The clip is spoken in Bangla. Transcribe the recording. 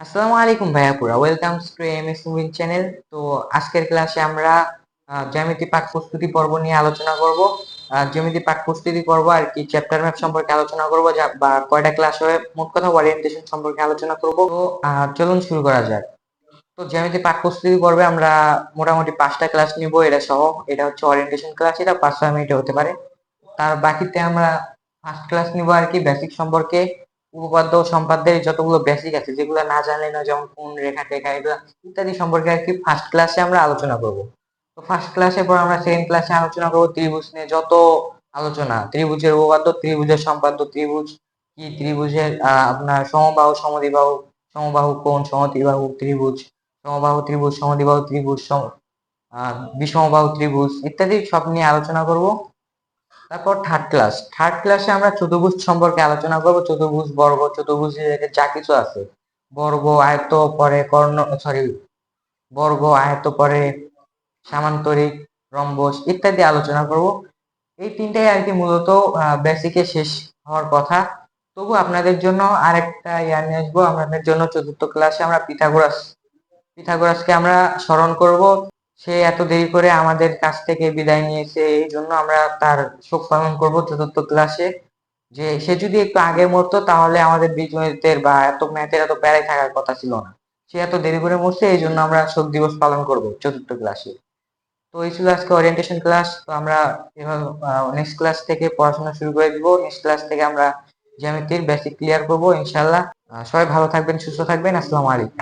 আসসালামু আলাইকুম ভাইয়াপুরা welcome to M S moving channel তো আজকের ক্লাসে আমরা জ্যামিতি পাক প্রস্তুতি পর্ব নিয়ে আলোচনা করব। জ্যামিতি পাক প্রস্তুতি পর্ব আর কি চ্যাপ্টার ম্যাপ সম্পর্কে আলোচনা করব বা কয়টা ক্লাস হবে, মোট কথা ওরিয়েন্টেশন সম্পর্কে আলোচনা করব। তো চলুন শুরু করা যাক। তো জ্যামিতি পাক প্রস্তুতি পর্বে আমরা মোটামুটি পাঁচটা ক্লাস নিব, এটা সহ। এটা হচ্ছে ওরিয়েন্টেশন ক্লাস এটা পাঁচ ছয় মিনিটে হতে পারে। তার বাকিতে আমরা ফার্স্ট ক্লাস নিব আর কি বেসিক সম্পর্কে। উপপাদ্য সম্পাদ্যের যতগুলো বেসিক আছে, যেগুলো না জানলে না যেমন কোন রেখা টেখা, এগুলো ইত্যাদি সম্পর্কে আর কি ফার্স্ট ক্লাসে আমরা আলোচনা করব। তো ফার্স্ট ক্লাসের পর আমরা সেকেন্ড ক্লাসে আলোচনা করব ত্রিভুজ নিয়ে যত আলোচনা, ত্রিভুজের উপপাদ্য, ত্রিভুজের সম্পাদ্য, ত্রিভুজ কি? ত্রিভুজের আপনার সমবাহু, সমদ্বিবাহু, সমবাহু কোণ, সমদ্বিবাহু ত্রিভুজ, সমবাহু ত্রিভুজ, সমদ্বিবাহু ত্রিভুজ, সম- বিষমবাহু ত্রিভুজ ইত্যাদি সব নিয়ে আলোচনা করব। তারপর থার্ড ক্লাস থার্ড ক্লাসে আমরা চতুর্ভুজ সম্পর্কে আলোচনা করব। চতুর্ভুজ, বর্গ, চতুর্ভুজ যা কিছু আছে। বর্গ, আয়ত্ত, পরে কর্ণ সরি বর্গ আয়ত পরে সামান্তরিক, রম্বস ইত্যাদি আলোচনা করব। এই তিনটাই আর কি মূলত বেসিকে শেষ হওয়ার কথা। তবু আপনাদের জন্য আরেকটা ইয়ার নিয়ে আসব। আপনাদের জন্য চতুর্থ ক্লাসে আমরা পিথাগোরাস, পিথাগোরাসকে আমরা স্মরণ করব। সে এত দেরি করে আমাদের কাছ থেকে বিদায় নিয়েছে, এই জন্য আমরা তার শোক পালন করব চতুর্থ ক্লাসে। যে সে যদি একটু আগে মরতো, তাহলে আমাদের বীজগণিতের বা এত ম্যাথের এত প্যারাই থাকার কথা ছিল না। সে এত দেরি করে মরছে, এই জন্য আমরা শোক দিবস পালন করব চতুর্থ ক্লাসে। তো এই ছিল আজকে ওরিয়েন্টেশন ক্লাস তো আমরা নেক্সট ক্লাস থেকে পড়াশোনা শুরু করে দিব। নেক্সট ক্লাস থেকে আমরা জ্যামিতির বেসিক ক্লিয়ার করব ইনশাল্লাহ সবাই ভালো থাকবেন, সুস্থ থাকবেন। আসসালামু আলাইকুম।